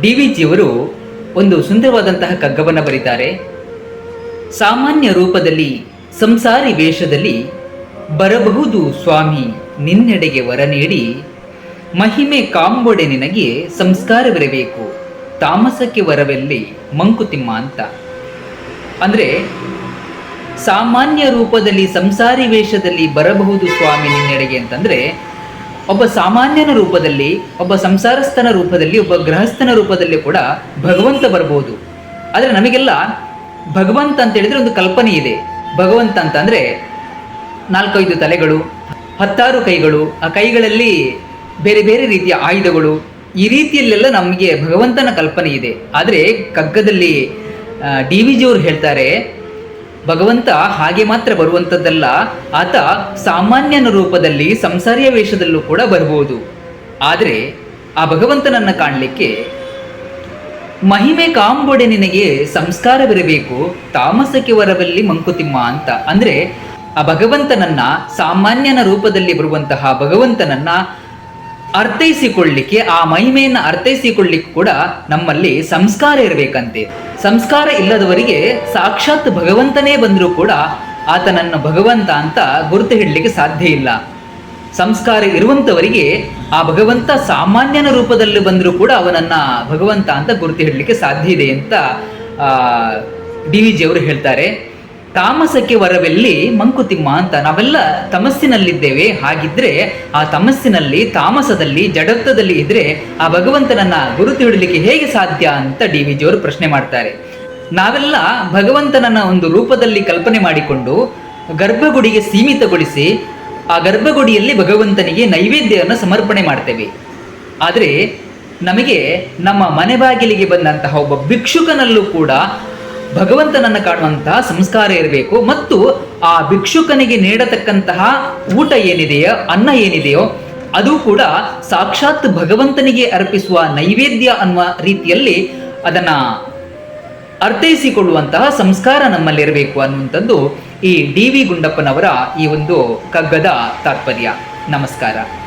D V ಜಿಯವರು ಒಂದು ಸುಂದರವಾದಂತಹ ಕಗ್ಗವನ್ನು ಬರೀತಾರೆ. ಸಾಮಾನ್ಯ ರೂಪದಲ್ಲಿ, ಸಂಸಾರಿ ವೇಷದಲ್ಲಿ ಬರಬಹುದು ಸ್ವಾಮಿ, ನಿನ್ನೆಡೆಗೆ ವರ ನೀಡಿ, ಮಹಿಮೆ ಕಾಂಬೊಡೆ ನಿನಗೆ ಸಂಸ್ಕಾರವಿರಬೇಕು, ತಾಮಸಕ್ಕೆ ವರವೆಲ್ಲಿ ಮಂಕುತಿಮ್ಮ ಅಂತ. ಅಂದರೆ, ಸಾಮಾನ್ಯ ರೂಪದಲ್ಲಿ, ಸಂಸಾರಿ ವೇಷದಲ್ಲಿ ಬರಬಹುದು ಸ್ವಾಮಿ ನಿನ್ನೆಡೆಗೆ ಅಂತಂದ್ರೆ ಒಬ್ಬ ಸಾಮಾನ್ಯನ ರೂಪದಲ್ಲಿ, ಒಬ್ಬ ಸಂಸಾರಸ್ಥನ ರೂಪದಲ್ಲಿ, ಒಬ್ಬ ಗೃಹಸ್ಥನ ರೂಪದಲ್ಲಿ ಕೂಡ ಭಗವಂತ ಬರಬಹುದು ಆದರೆ ನಮಗೆಲ್ಲ ಭಗವಂತ ಅಂತ ಹೇಳಿದ್ರೆ ಒಂದು ಕಲ್ಪನೆ ಇದೆ. ಭಗವಂತ ಅಂತ ಅಂದ್ರೆ ನಾಲ್ಕೈದು ತಲೆಗಳು, ಹತ್ತಾರು ಕೈಗಳು, ಆ ಕೈಗಳಲ್ಲಿ ಬೇರೆ ಬೇರೆ ರೀತಿಯ ಆಯುಧಗಳು, ಈ ರೀತಿಯಲ್ಲೆಲ್ಲ ನಮಗೆ ಭಗವಂತನ ಕಲ್ಪನೆ ಇದೆ. ಆದರೆ ಕಗ್ಗದಲ್ಲಿ ಡಿ ವಿ ಜಿಯವರು ಹೇಳ್ತಾರೆ ಭಗವಂತ ಹಾಗೆ ಮಾತ್ರ ಬರುವಂಥದ್ದಲ್ಲ, ಆತ ಸಾಮಾನ್ಯನ ರೂಪದಲ್ಲಿ ಸಂಸಾರಿಯ ವೇಷದಲ್ಲೂ ಕೂಡ ಬರಬಹುದು. ಆದರೆ, ಆ ಭಗವಂತನನ್ನ ಕಾಣಲಿಕ್ಕೆ ಮಹಿಮೆ ಕಾಂಬೊಡೆ ನಿನಗೆ ಸಂಸ್ಕಾರವಿರಬೇಕು, ತಾಮಸಕ್ಕೆ ವರವಲ್ಲಿ ಮಂಕುತಿಮ್ಮ ಅಂತ. ಅಂದ್ರೆ, ಆ ಭಗವಂತನನ್ನ ಸಾಮಾನ್ಯನ ರೂಪದಲ್ಲಿ ಬರುವಂತಹ ಭಗವಂತನನ್ನ ಅರ್ಥೈಸಿಕೊಳ್ಳಿಕ್ಕೆ, ಆ ಮಹಿಮೆಯನ್ನು ಅರ್ಥೈಸಿಕೊಳ್ಳಿಕ್ಕೆ ಕೂಡ ನಮ್ಮಲ್ಲಿ ಸಂಸ್ಕಾರ ಇರಬೇಕಂತೆ. ಸಂಸ್ಕಾರ ಇಲ್ಲದವರಿಗೆ ಸಾಕ್ಷಾತ್ ಭಗವಂತನೇ ಬಂದರೂ ಕೂಡ ಆತನನ್ನು ಭಗವಂತ ಅಂತ ಗುರುತು ಹಿಡಲಿಕ್ಕೆ ಸಾಧ್ಯ ಇಲ್ಲ. ಸಂಸ್ಕಾರ ಇರುವಂಥವರಿಗೆ ಆ ಭಗವಂತ ಸಾಮಾನ್ಯನ ರೂಪದಲ್ಲಿ ಬಂದರೂ ಕೂಡ ಅವನನ್ನ ಭಗವಂತ ಅಂತ ಗುರುತು ಹಿಡಲಿಕ್ಕೆ ಸಾಧ್ಯ ಇದೆ ಅಂತ ಡಿ ವಿ ಜಿಯವರು ಹೇಳ್ತಾರೆ. ತಾಮಸಕ್ಕೆ ವರವೆಲ್ಲಿ ಮಂಕುತಿಮ್ಮ ಅಂತ ನಾವೆಲ್ಲ ತಮಸ್ಸಿನಲ್ಲಿದ್ದೇವೆ. ಹಾಗಿದ್ರೆ ಆ ತಮಸ್ಸಿನಲ್ಲಿ, ತಾಮಸದಲ್ಲಿ, ಜಡತ್ವದಲ್ಲಿ ಇದ್ರೆ ಆ ಭಗವಂತನನ್ನ ಗುರುತು ಹಿಡಲಿಕ್ಕೆ ಹೇಗೆ ಸಾಧ್ಯ ಅಂತ ಡಿ ವಿ ಜಿಯವರು ಪ್ರಶ್ನೆ ಮಾಡ್ತಾರೆ. ನಾವೆಲ್ಲ ಭಗವಂತನನ್ನ ಒಂದು ರೂಪದಲ್ಲಿ ಕಲ್ಪನೆ ಮಾಡಿಕೊಂಡು ಗರ್ಭಗುಡಿಗೆ ಸೀಮಿತಗೊಳಿಸಿ ಆ ಗರ್ಭಗುಡಿಯಲ್ಲಿ ಭಗವಂತನಿಗೆ ನೈವೇದ್ಯವನ್ನು ಸಮರ್ಪಣೆ ಮಾಡ್ತೇವೆ. ಆದರೆ ನಮಗೆ ನಮ್ಮ ಮನೆ ಬಾಗಿಲಿಗೆ ಬಂದಂತಹ ಒಬ್ಬ ಭಿಕ್ಷುಕನಲ್ಲೂ ಕೂಡ ಭಗವಂತನನ್ನು ಕಾಣುವಂತಹ ಸಂಸ್ಕಾರ ಇರಬೇಕು ಮತ್ತು ಆ ಭಿಕ್ಷುಕನಿಗೆ ನೀಡತಕ್ಕಂತಹ ಊಟ ಏನಿದೆಯೋ, ಅನ್ನ ಏನಿದೆಯೋ, ಅದು ಕೂಡ ಸಾಕ್ಷಾತ್ ಭಗವಂತನಿಗೆ ಅರ್ಪಿಸುವ ನೈವೇದ್ಯ ಅನ್ನುವ ರೀತಿಯಲ್ಲಿ ಅದನ್ನ ಅರ್ಥೈಸಿಕೊಳ್ಳುವಂತಹ ಸಂಸ್ಕಾರ ನಮ್ಮಲ್ಲಿರಬೇಕು ಅನ್ನುವಂಥದ್ದು ಈ ಡಿ ವಿ ಗುಂಡಪ್ಪನವರ ಈ ಒಂದು ಕಗ್ಗದ ತಾತ್ಪರ್ಯ. ನಮಸ್ಕಾರ.